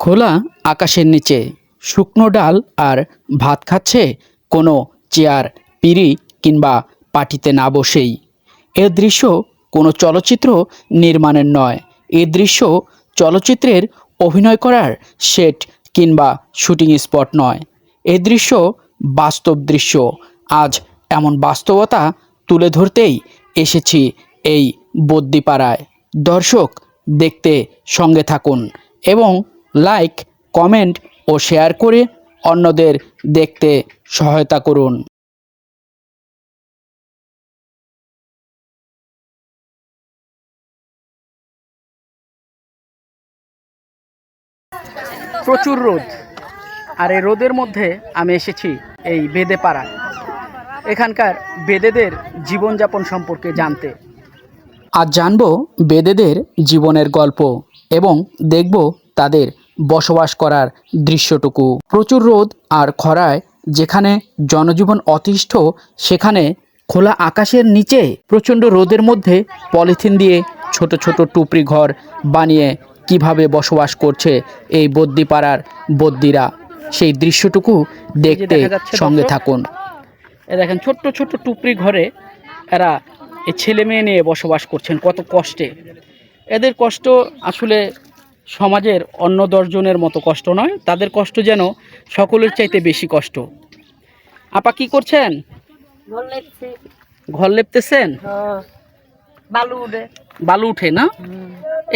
খোলা আকাশের নিচে, শুকনো ডাল আর ভাত খাচ্ছে কোনো চেয়ার, পিড়ি কিংবা পাটিতে না বসেই। এ দৃশ্য কোনো চলচ্চিত্র নির্মাণের নয়। এ দৃশ্য চলচ্চিত্রের অভিনয় করার সেট কিংবা শুটিং স্পট নয়। এ দৃশ্য বাস্তব দৃশ্য। আজ এমন বাস্তবতা তুলে ধরতেই এসেছি এই বদ্যিপাড়ায়। দর্শক দেখতে সঙ্গে থাকুন এবং লাইক কমেন্ট ও শেয়ার করে অন্যদের দেখতে সহায়তা করুন। প্রচুর রোদ। আর এই রোদের মধ্যে আমি এসেছি এই বেদে পাড়ায় এখানকার বেদেদের জীবনযাপন সম্পর্কে জানতে। আজ জানব বেদেদের জীবনের গল্প এবং দেখব তাদের বসবাস করার দৃশ্যটুকু। প্রচুর রোদ আর খরায় যেখানে জনজীবন অতিষ্ঠ সেখানে খোলা আকাশের নিচে প্রচণ্ড রোদের মধ্যে পলিথিন দিয়ে ছোট ছোট টুপরি ঘর বানিয়ে কীভাবে বসবাস করছে এই বদ্যিপাড়ার বদ্যিরা। সেই দৃশ্যটুকু দেখতে সঙ্গে থাকুন। এ দেখেন ছোট্ট ছোট্ট টুপরি ঘরে এরা ছেলে মেয়ে নিয়ে বসবাস করছেন কত কষ্টে। এদের কষ্ট আসলে সমাজের অন্য দশজনের মতো কষ্ট নয় তাদের কষ্ট যেন সকলের চাইতে বেশি কষ্ট। আপা কি করছেন? ঘর লেপতেছেন? বালু উঠে। বালু উঠে না?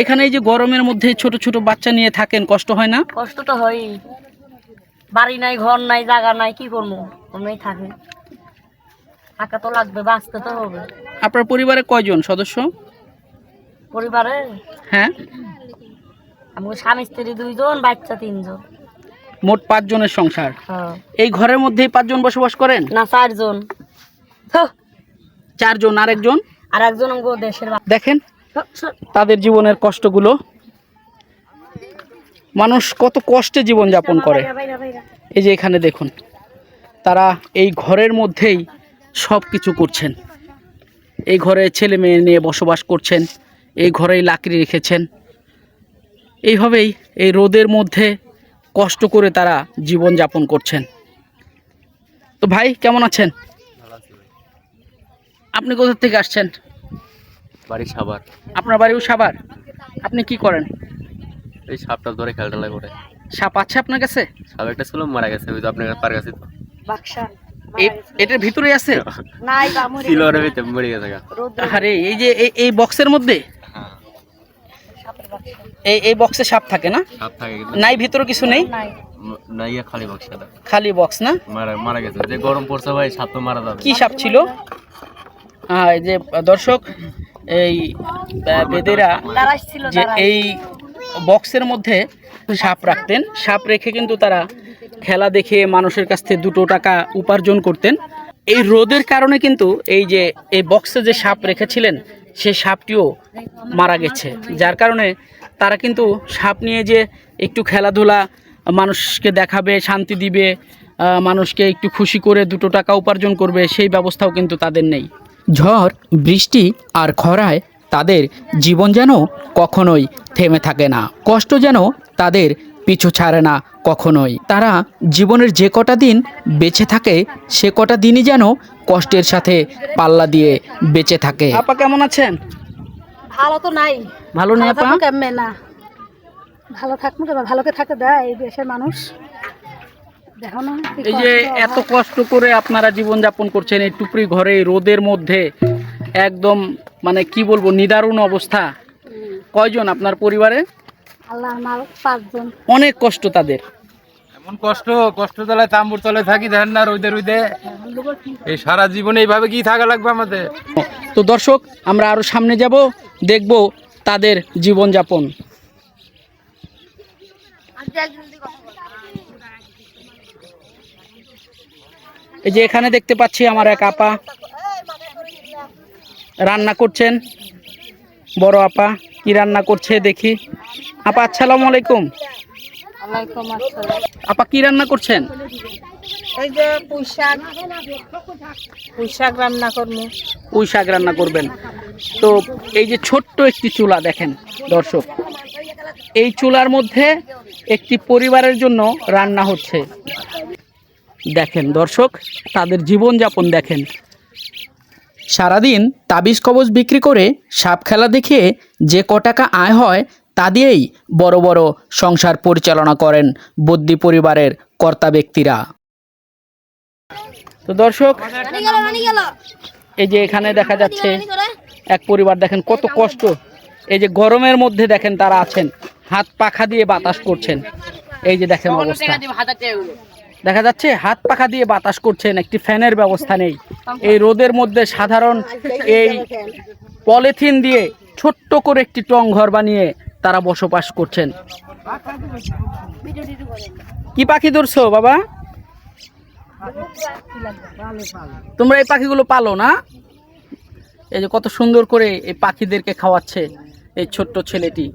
এখানে এই যে গরমের মধ্যে ছোট ছোট বাচ্চা নিয়ে থাকেন কষ্ট হয় না? কষ্ট তো হয় বাড়ি নাই ঘর নাই জায়গা নাই কি করব? ওমনি থাকে। টাকা তো লাগবে বাঁচতে তো হবে। আপনার পরিবারে কয়জন সদস্য? পরিবারে হ্যাঁ। আমার স্বামী স্ত্রী দুইজন বাচ্চা তিনজন। মোট পাঁচজনের সংসার। হ্যাঁ। এই ঘরের মধ্যেই পাঁচজন বসবাস করেন? না চারজন। চারজন আর একজন আমার দেশের দেখেন তাদের জীবনের কষ্টগুলো। মানুষ কত কষ্টে জীবন যাপন করে। এই যে এখানে দেখুন তারা এই ঘরের মধ্যেই সব কিছু করছেন। এই ঘরে ছেলে মেয়ে নিয়ে বসবাস করছেন এই ঘরেই লাকড়ি রেখেছেন। এইভাবেই এই রোদের মধ্যে কষ্ট করে তারা জীবন যাপন করছেন। তো ভাই কেমন আছেন? আপনি কোথা থেকে আসছেন? বাড়ি সাবার আপনার বাড়িও সাবার আপনি কি করেন? এই সাপটা ধরে খেলটেলা করে সাপ আছে আপনার কাছে? সাপ একটা ছিল মারা গেছে ওই তো আপনার পার গেছে তো। বাক্সা এ- এটার ভিতরে আছে? নাই ছিল মরে গেছে আরে এই যে এই- এই বক্সের মধ্যে। এই এই বক্সে সাপ থাকে না? সাপ থাকে নাই ভিতরে কিছু নেই? না ইয়া খালি বক্সটা খালি বক্স না? মারা মারা গেছে। যে গরম পড়ছে ভাই সাপ তো মারা যাবে। কি সাপ ছিল? হ্যাঁ এই যে দর্শক এই বেদেরা যে এই বক্সের মধ্যে সাপ রাখতেন। সাপ রেখে কিন্তু তারা খেলা দেখে মানুষের কাছ থেকে দুটো টাকা উপার্জন করতেন। এই রোদের কারণে কিন্তু এই যে এই বক্সে যে সাপ রেখেছিলেন সেই সাপটিও মারা গেছে। যার কারণে তারা কিন্তু সাপ নিয়ে যে একটু খেলাধুলা, মানুষকে দেখাবে, শান্তি দিবে মানুষকে একটু খুশি করে দুটো টাকা উপার্জন করবে, সেই ব্যবস্থাও কিন্তু তাদের নেই। ঝড়, বৃষ্টি আর খরায় তাদের জীবন যেন কখনোই থেমে থাকে না। কষ্ট যেন তাদের পিছু ছাড়ে না কখনোই। তারা জীবনের যে কটা দিন বেঁচে থাকে, সে কটা দিনই যেন কষ্টের সাথে পাল্লা দিয়ে বেঁচে থাকে। আপা কেমন আছেন? ভালো তো নাই। ভালো নেই আপা? কেমনে? না। ভালো থাকব কেমন ভালোকে থাকে দেয় এই দেশের মানুষ। এই যে এত কষ্ট করে আপনারা জীবন যাপন করছেন এই টুকরি ঘরে রোদের মধ্যে একদম মানে কি বলব নিদারুণ অবস্থা। কয়জন আপনার পরিবারে? আল্লাহ পাঁচজন। অনেক কষ্ট তাদের। এমন কষ্ট কষ্ট তলায় তাম্বুর তলায় থাকি, দেখেন না, রোদে রোদে। এই সারা জীবনে এইভাবে কি থাকা লাগবে আমাদের? তো দর্শক, আমরা সামনে যাব, দেখব তাদের জীবনযাপন। এই যে এখানে দেখতে পাচ্ছি আমার এক আপা। রান্না করছেন। বড় আপা, কি রান্না করছে দেখি। আপা, আসসালামু আলাইকুম। আপা কি রান্না করছেন? এই যে পুঁই শাক পুঁই শাক রান্না করব। পুঁই শাক রান্না করবেন। তো এই যে ছোট্ট একটি চুলা দেখেন দর্শক। এই চুলার মধ্যে একটি পরিবারের জন্য রান্না হচ্ছে। দেখেন দর্শক তাদের জীবনযাপন দেখেন। সারাদিন তাবিজ কবজ বিক্রি করে সাপ খেলা দেখিয়ে যে ক টাকা আয় হয় তা দিয়েই বড় বড় সংসার পরিচালনা করেন বদ্যি পরিবারের কর্তা ব্যক্তিরা। তো দর্শক এই যে এখানে দেখা যাচ্ছে এক পরিবার দেখেন কত কষ্ট। এই যে গরমের মধ্যে দেখেন তারা আছেন হাত পাখা দিয়ে বাতাস করছেন। এই যে দেখেন অবস্থা। দেখা যাচ্ছে হাত পাখা দিয়ে বাতাস করছেন একটি ফ্যানের ব্যবস্থা নেই। এই রোদের মধ্যে সাধারণ এই পলিথিন দিয়ে ছোট্ট করে একটি টং ঘর বানিয়ে তারা বসবাস করছেন। কি পাখি ধরছো, বাবা? তোমরা এই পাখিগুলো পালো না? এই যে কত সুন্দর করে এই পাখিদেরকে খাওয়াচ্ছে এই ছোট্ট ছেলেটি।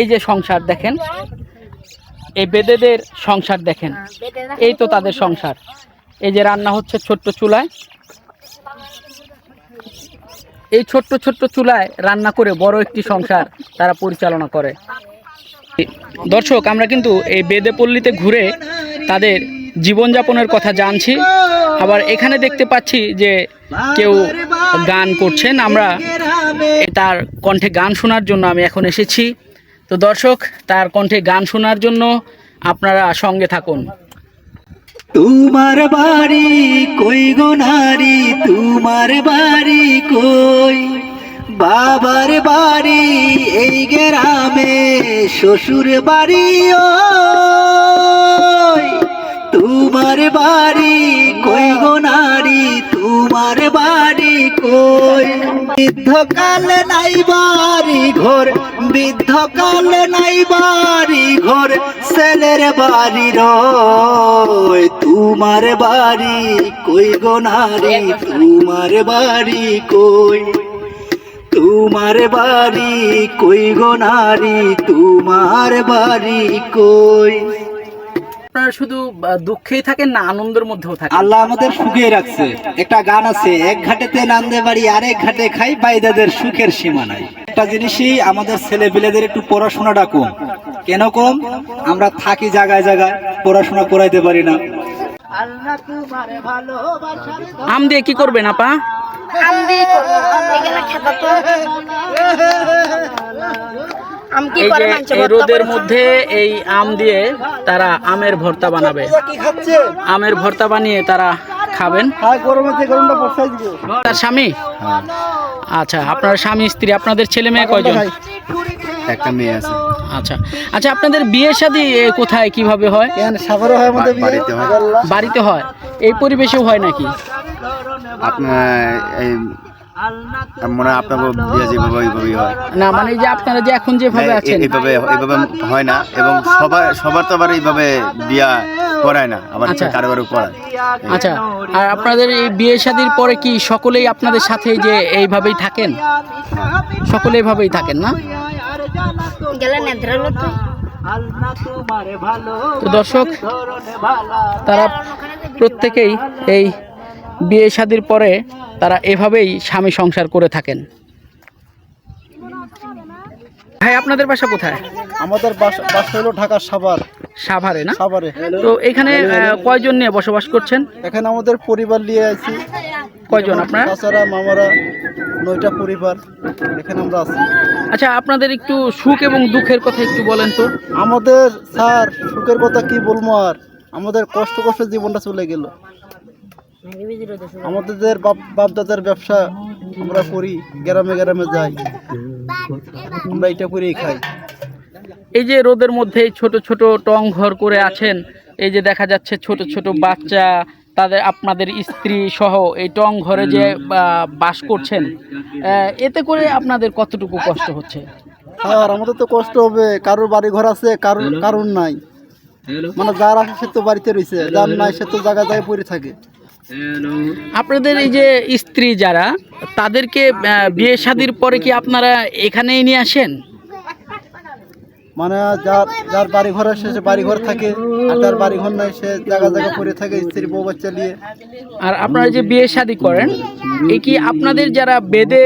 এই যে সংসার দেখেন, এই বেদেদের সংসার দেখেন। এই তো তাদের সংসার। এই যে রান্না হচ্ছে ছোট্ট চুলায়। এই ছোট্ট ছোট্ট চুলায় রান্না করে বড় একটি সংসার তারা পরিচালনা করে। দর্শক, আমরা কিন্তু এই বেদেপল্লীতে ঘুরে তাদের জীবনযাপনের কথা জানছি। আবার এখানে দেখতে পাচ্ছি যে কেউ গান করছেন। আমরা তার কণ্ঠে গান শোনার জন্য আমি এখন এসেছি। তো দর্শক, তার কণ্ঠে গান শোনার জন্য আপনারা সঙ্গে থাকুন। তোমার বাড়ি কই গো নারী? তোমার বাড়ি কই? বাবার বাড়ি এই গ্রামে, শ্বশুর বাড়ি ওই। তোমার বাড়ি কই গো নারী? তোমার বাড়ি কই? বৃদ্ধকাল নাই বাড়ি ঘর বৃদ্ধকাল নাই বাড়ি ঘর ছেলের বাড়ি রয়। তোমার বাড়ি কই গো নারী? তোমার বাড়ি কই? তোমার বাড়ি কই গো নারী? তোমার বাড়ি কই? আপনারা শুধু দুঃখেই থাকেন না আনন্দের মধ্যেও থাকেন? আল্লাহ আমাদের সুখে রাখছে। একটা গান আছে এক ঘাটেতে নান্দে বাড়ি আরেক ঘাটে খাই বাইদাদের সুখের সীমা নাই। একটা জিনিসই আমাদের ছেলে পেলেদের একটু পড়াশোনাটা কম। কেন কম? আমরা থাকি জায়গায় জায়গায় পড়াশোনা করাইতে পারি না। আম দিয়ে কি করবেন আপা? এই যে এই রোদের মধ্যে এই আম দিয়ে তারা আমের ভর্তা বানাবে। আমের ভর্তা বানিয়ে তারা খাবেন। তার স্বামী? আচ্ছা আপনার স্বামী স্ত্রী আপনাদের ছেলে মেয়ে কয়জন? একটা মেয়ে আছে। আচ্ছা আচ্ছা আপনাদের বিয়ে শাদী কোথায় কীভাবে হয়? বাড়িতে হয়। বাড়িতে হয়। এই পরিবেশেও হয় নাকি? আপনার এই মনে হয় আপনার যেভাবে ওইভাবেই হয়। না মানে যে আপনারা যে এখন যেভাবে আছেন। এইভাবে এইভাবে হয় না এবং সবার সবার তো আবার এইভাবে বিয়া করায় না আবার আচ্ছা। কারও কারও করায়। আচ্ছা আর আপনাদের এই বিয়ে শাদীর পরে কি সকলেই আপনাদের সাথে যে এইভাবেই থাকেন? সকলে এইভাবেই থাকেন না? তো দর্শক তারা প্রত্যেকেই এই বিয়ে শাদীর পরে তারা এভাবেই স্বামী সংসার করে থাকেন। ভাই আপনাদের বাসা কোথায়? আমাদের বাসা হলো ঢাকার সাভার। সাভারে না? সাভারে। তো এখানে কয়জন নিয়ে বসবাস করছেন? এখানে আমাদের পরিবার নিয়ে আছি। কয়জন আপনারা? চাচারা মামারা নয়টা পরিবার এখানে আমরা আছি। আচ্ছা আপনাদের একটু সুখ এবং দুঃখের কথা একটু বলেন তো। আমাদের স্যার সুখের কথা কি বলব আর? আমাদের কষ্ট কষ্ট জীবনটা চলে গেল। আমাদের বাপ বাপদাদার ব্যবসা আমরা করি গ্রামে গ্রামে যাই। আমরা এটা করেই খাই। এই যে রোদের মধ্যে ছোট ছোট টং ঘর করে আছেন এই যে দেখা যাচ্ছে ছোট ছোট বাচ্চা তাদের আপনাদের স্ত্রী সহ এই টং ঘরে যে বাস করছেন এতে করে আপনাদের কতটুকু কষ্ট হচ্ছে? আর আমাদের তো কষ্ট হবে কারোর বাড়ি ঘর আছে কারোর কারোর নাই। মানে যার আছে সে তো বাড়িতে রয়েছে যার নাই সে তো জায়গা জায়গায় পড়ে থাকে। আপনাদের এই যে স্ত্রী যারা তাদেরকে বিয়ে শাদির পরে কি আপনারা এখানেই নিয়ে আসেন? মানে যার যার বাড়ি ঘর আছে সে বাড়ি ঘর থাকে আর যার বাড়ি ঘর নাই সে জায়গা জায়গা পড়ে থাকে স্ত্রী বউ বাচ্চা নিয়ে। আর আপনারা যে বিয়ে শাদী করেন এ কি আপনাদের যারা বেদে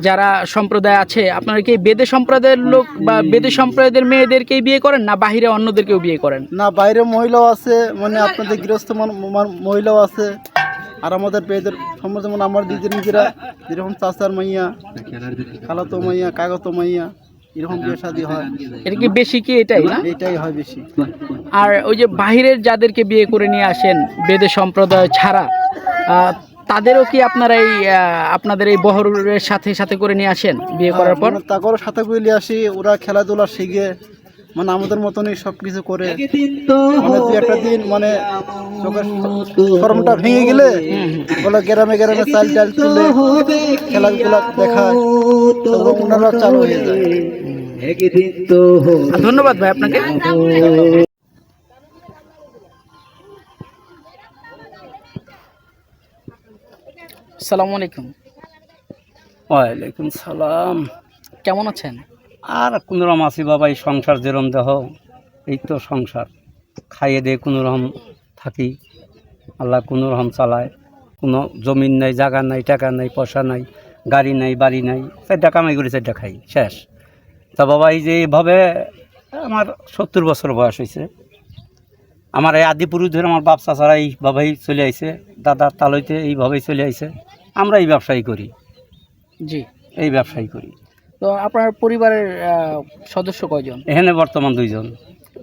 যারা সম্প্রদায় আছে আপনারা কি বেদে সম্প্রদায়ের লোক বা বেদে সম্প্রদায়ের মেয়েদেরকেই বিয়ে করেন না বাহিরে অন্যদেরকেও বিয়ে করেন? না বাইরে মহিলাও আছে মানে আপনাদের গৃহস্থ মান- মান- মহিলাও আছে আর আমাদের বেদের সম্বন্ধে যেমন আমার দিদির নিজেরা যেরকম চাচার মাইয়া খালাতো মাইয়া কাগতো মাইয়া এরকম বিয়ে শাদী হয়। এটা কি বেশি কি এটাই না? এইটাই হয় বেশি। আর ওই যে বাহিরের যাদেরকে বিয়ে করে নিয়ে আসেন বেদে সম্প্রদায় ছাড়া তাদেরও কি আপনারা এই আপনাদের এই বহরের সাথে সাথে করে নিয়ে আসেন বিয়ে করার পর? মানে তারপরে সাথে গুলি আসি ওরা খেলাধুলা শিখে মানে আমাদের মতনই সব কিছু করে মানে দু একটা দিন মানে চোখের শরমটা ভেঙে গেলে বলে গ্রামে গ্রামে চাল টাল তুলে খেলাধুলা দেখায় ওনারা চালু হয়ে যায়। ধন্যবাদ ভাই আপনাকে। সালামু আলাইকুম। ওয়ালাইকুম সালাম। কেমন আছেন? আর কোনো রকম আছি বাবা এই সংসার যেরম দেহ এই তো সংসার। খাইয়ে দিয়ে কোনো রকম থাকি। আল্লাহ কোনো রকম চালায়। কোনো জমিন নাই জায়গা নাই টাকা নাই পয়সা নাই গাড়ি নাই বাড়ি নাই চারটা কামাই করে চারটা খাই শেষ। তা বাবা এই যে এইভাবে আমার সত্তর বছর বয়স হয়েছে। আমার এই আদি পুরুষ ধরে আমার বাপ চাচারা এইভাবেই চলে আইছে দাদা তালইতে এইভাবেই চলে আইছে। আমরা এই ব্যবসায়ী করি। জি। এই ব্যবসায়ী করি। তো আপনার পরিবারের সদস্য কয়জন? এখানে বর্তমান দুইজন।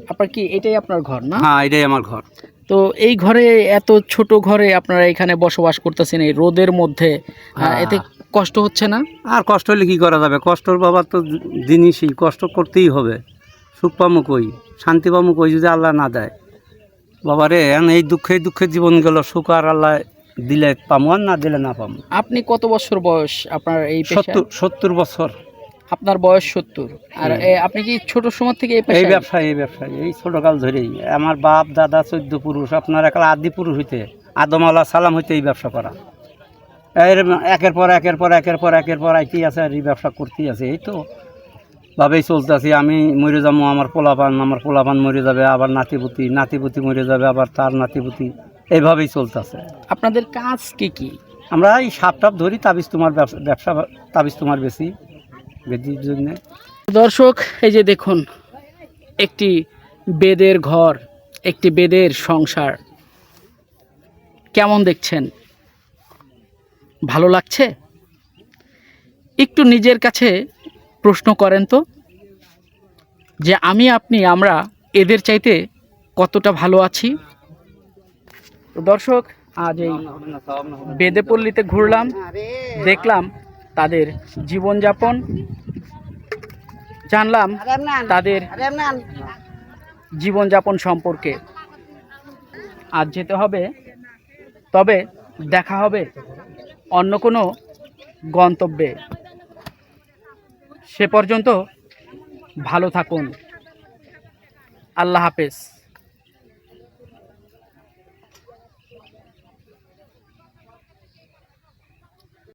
আপনার কি এটাই আপনার ঘর না? হ্যাঁ এটাই আমার ঘর। তো এই ঘরে এত ছোট ঘরে আপনারা এখানে বসবাস করতেছেন এই রোদের মধ্যে হ্যাঁ। এতে কষ্ট হচ্ছে না? আর কষ্ট হলে কী করা যাবে? কষ্টর বাবার তো জিনিসই কষ্ট করতেই হবে। সুখ পামু কই? শান্তি পামু কই যদি আল্লাহ না দেয়? বাবা রে এখন এই দুঃখে দুঃখে জীবন গেল সুখ আর আল্লাহ দিলে পামু আর না দিলে না পামু? আপনি কত বছর বয়স আপনার এই সত্তর সত্তর বছর। আপনার বয়স সত্তর। আর আপনি কি ছোট সময় থেকে এই এই পেশায়? এই ব্যবসায় এই ছোটকাল ধরেই। আমার বাপ দাদা চোদ্দ পুরুষ আপনার একলা আদি পুরুষ হইতে আদম আল্লাহ সালাম হইতে এই ব্যবসা করা। এর একের পর একের পর একের পর একের পর আইতেই আছে আর এই ব্যবসা করতেই আছে এই তো। ভাবেই চলতেছি আমি মরে যাব আমার পোলাপান আমার পোলাপান মরে যাবে আবার নাতিপুতি নাতিপুতি মরে যাবে আবার তার নাতিপুতি এইভাবেই চলতেছে। আপনাদের কাজ কি কি? আমরা এই সাপ টাপ ধরি তাবিজ তোমার ব্যবসা ব্যবসা তাবিজ তোমার বেশি বেদির জন্যে। দর্শক এই যে দেখুন একটি বেদের ঘর একটি বেদের সংসার কেমন দেখছেন? ভালো লাগছে? একটু নিজের কাছে প্রশ্ন করেন তো, যে আমি, আপনি, আমরা এদের চাইতে কতটা ভালো আছি? দর্শক, আজ এই বেদেপল্লীতে ঘুরলাম, দেখলাম তাদের জীবনযাপন, জানলাম তাদের জীবনযাপন সম্পর্কে। আজ যেতে হবে, তবে দেখা হবে অন্য কোনো গন্তব্যে। সে পর্যন্ত ভালো থাকুন। আল্লাহ হাফেজ।